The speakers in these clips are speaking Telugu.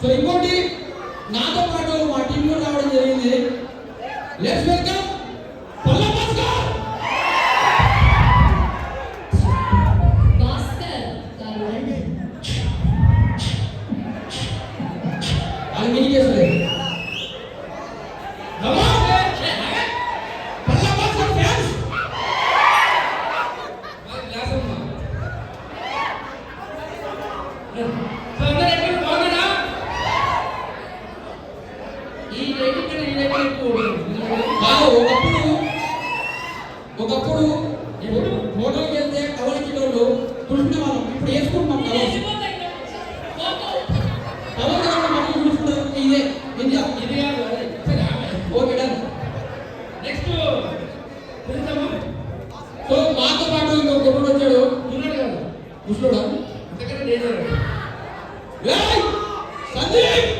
సో ఇంకోటి నాతో పాటు మా టీంలో రావడం జరిగింది. లెట్స్ ఒకప్పుడు ఫోటోకి వెళ్తే కవర్ కిలోలు చూసుకునే ఇప్పుడు వేసుకుంటున్నాం కవర్ కవర్ ఇదే నెక్స్ట్ వచ్చాడు. సందీప్!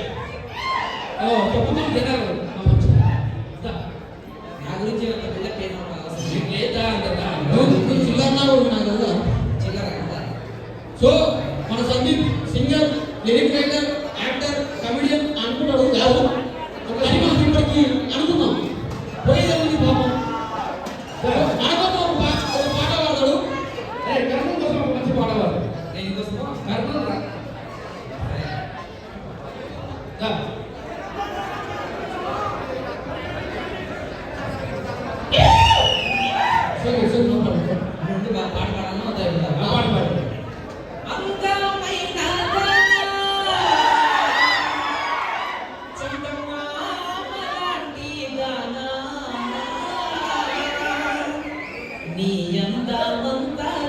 నీ ఎంత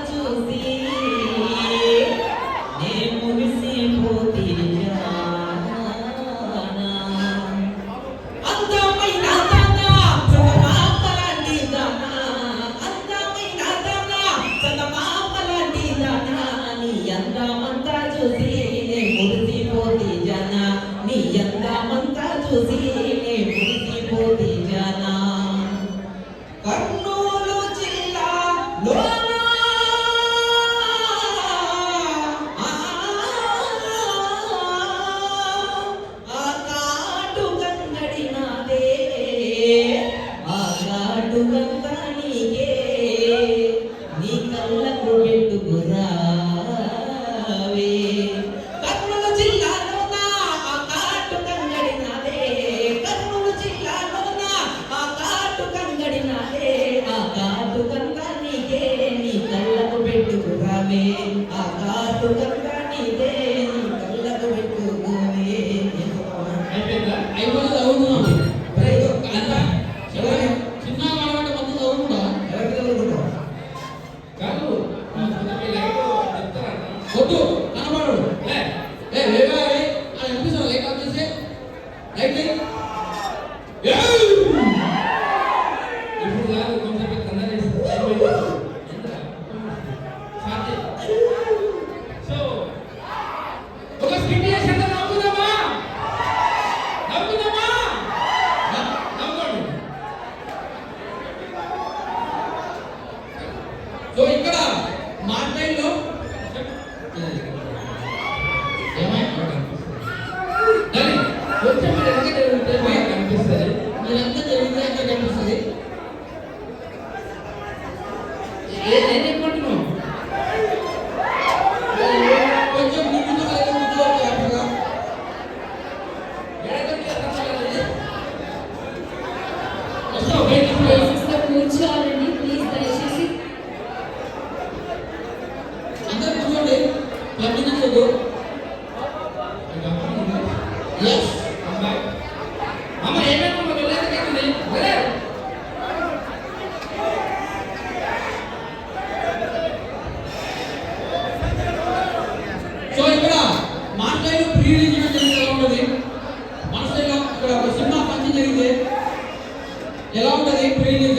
చూసి ആകാശത്തുക సో ఇక్కడ మార్టైన్లో ఏమైనా కొంచెం కనిపిస్తుంది మీరంతా జరిగితే కనిపిస్తుంది ఫీలింగ్ ఉంటుంది మనసులో ఇక్కడ ఒక సినిమా ఎలా ఉంటుంది? Feeling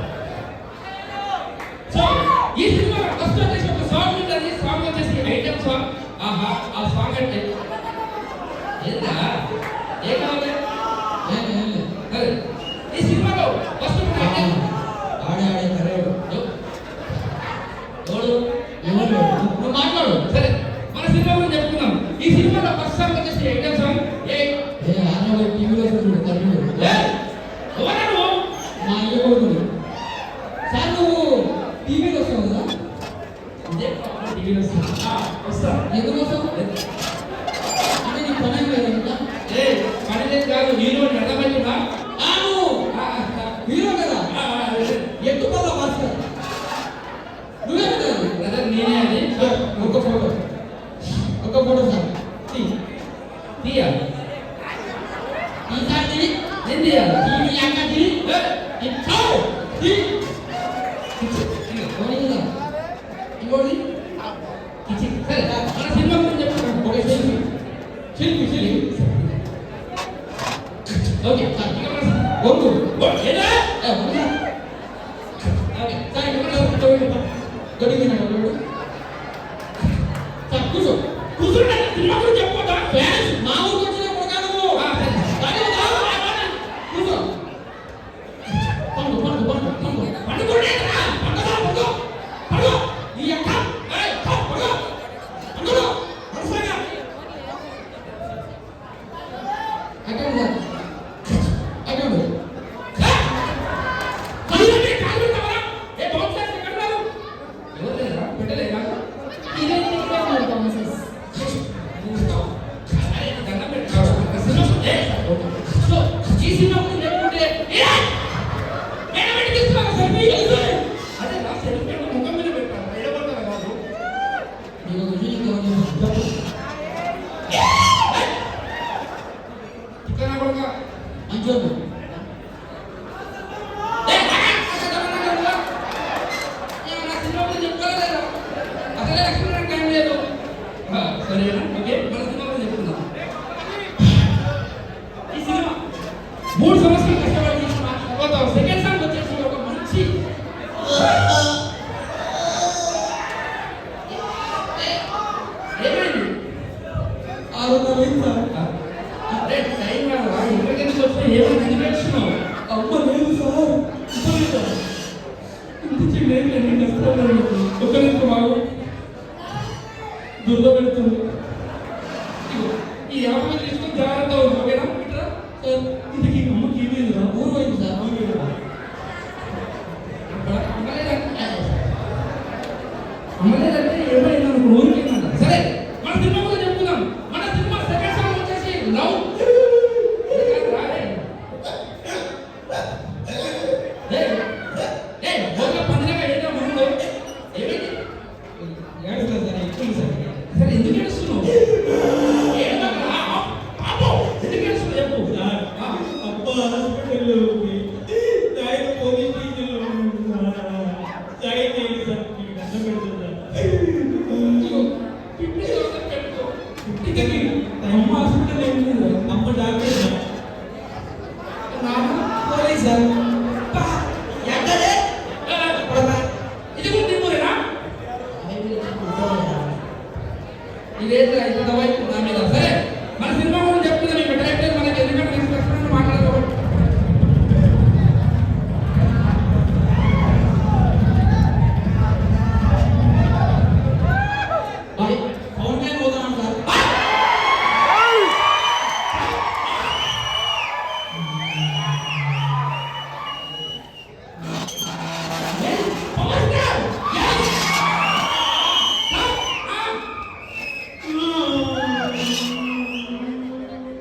ఎవరు? నువ్వు మాట్లాడు. సరే మన సినిమా గురించి చెప్పుకుందాం. ఈ సినిమాలో ఫస్ట్ సాంగ్ వచ్చేసి ఏం సాంగ్ ఏ ఏ ఆనవ టీవీలో చూడు తల్లి ఏ ఎవరు మా ఇల్లు సార్ నువ్వు టీవీలో వస్తావు కదా ఇదే టీవీలో వస్తా ఎందుకు వస్తావు 아까지 랜드야 이미 아까지 네 이타오 이거지? 그치? 그래, 나 생각만 해보면 거기에 실리. 실리, 실리. 여기, 자, 이거 하나 원고. 뭐, 얘네? 야, 뭐냐? 여기, 자, 이거 하나 더 올려봐. 뭐? 너리 그냥 올려봐. చేసిన దుర్గపెడుతుంది. ఈ యాభై తీసుకుని జాగ్రత్త ఓకేనా? ఇట్లా సో ఇది వేర్లు ఎంత వైపు